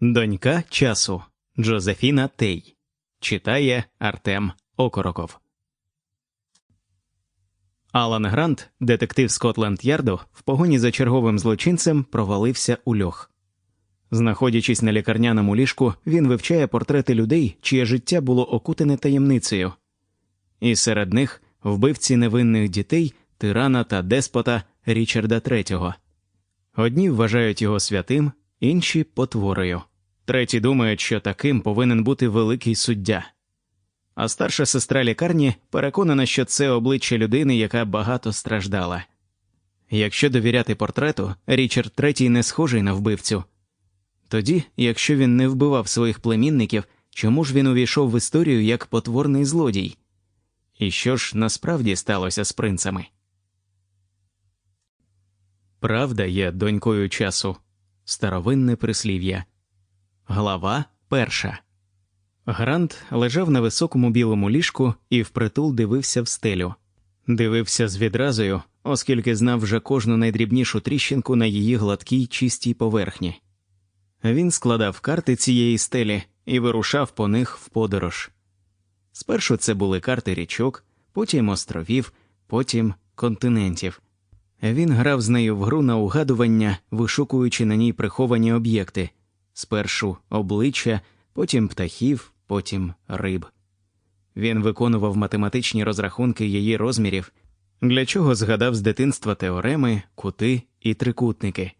Донька часу Джозефіна Тей. Читає Артем Окороков. Алан Грант, детектив Скотленд Ярду, в погоні за черговим злочинцем провалився у льох. Знаходячись на лікарняному ліжку, він вивчає портрети людей, чиє життя було окутане таємницею. І серед них вбивці невинних дітей, тирана та деспота Річарда III. Одні вважають його святим, інші потворою. Треті думають, що таким повинен бути великий суддя. А старша сестра лікарні переконана, що це обличчя людини, яка багато страждала. Якщо довіряти портрету, Річард III не схожий на вбивцю. Тоді, якщо він не вбивав своїх племінників, чому ж він увійшов в історію як потворний злодій? І що ж насправді сталося з принцами? Правда є донькою часу. Старовинне прислів'я. Глава перша. Грант лежав на високому білому ліжку і впритул дивився в стелю. Дивився з відразою, оскільки знав вже кожну найдрібнішу тріщинку на її гладкій чистій поверхні. Він складав карти цієї стелі і вирушав по них в подорож. Спершу це були карти річок, потім островів, потім континентів. Він грав з нею в гру на угадування, вишукуючи на ній приховані об'єкти спершу обличчя, потім птахів, потім риб. Він виконував математичні розрахунки її розмірів, для чого згадав з дитинства теореми, кути і трикутники.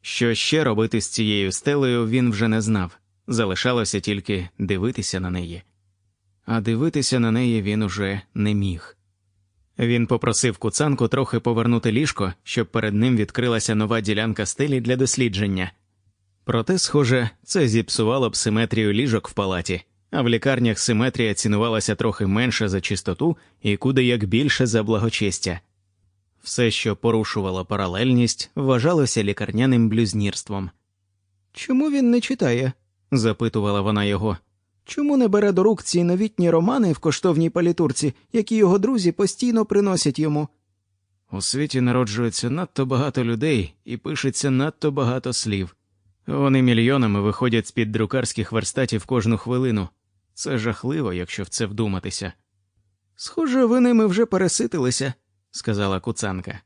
Що ще робити з цією стелею, він вже не знав, залишалося тільки дивитися на неї. А дивитися на неї він уже не міг. Він попросив куцанку трохи повернути ліжко, щоб перед ним відкрилася нова ділянка стелі для дослідження. Проте, схоже, це зіпсувало б симетрію ліжок в палаті, а в лікарнях симетрія цінувалася трохи менше за чистоту і куди як більше за благочестя. Все, що порушувало паралельність, вважалося лікарняним блюзнірством. Чому він не читає? запитувала вона його. Чому не бере до рук ці новітні романи в коштовній палітурці, які його друзі постійно приносять йому? У світі народжується надто багато людей і пишеться надто багато слів. Вони мільйонами виходять з під друкарських верстатів кожну хвилину. Це жахливо, якщо в це вдуматися. Схоже, ви ними вже переситилися, сказала куцанка.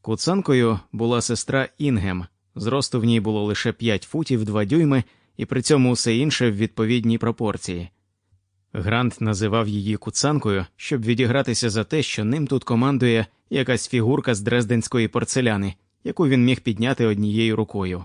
Куцанкою була сестра Інгем, зросту в ній було лише п'ять футів два дюйми, і при цьому усе інше в відповідній пропорції. Грант називав її куцанкою, щоб відігратися за те, що ним тут командує якась фігурка з дрезденської порцеляни, яку він міг підняти однією рукою.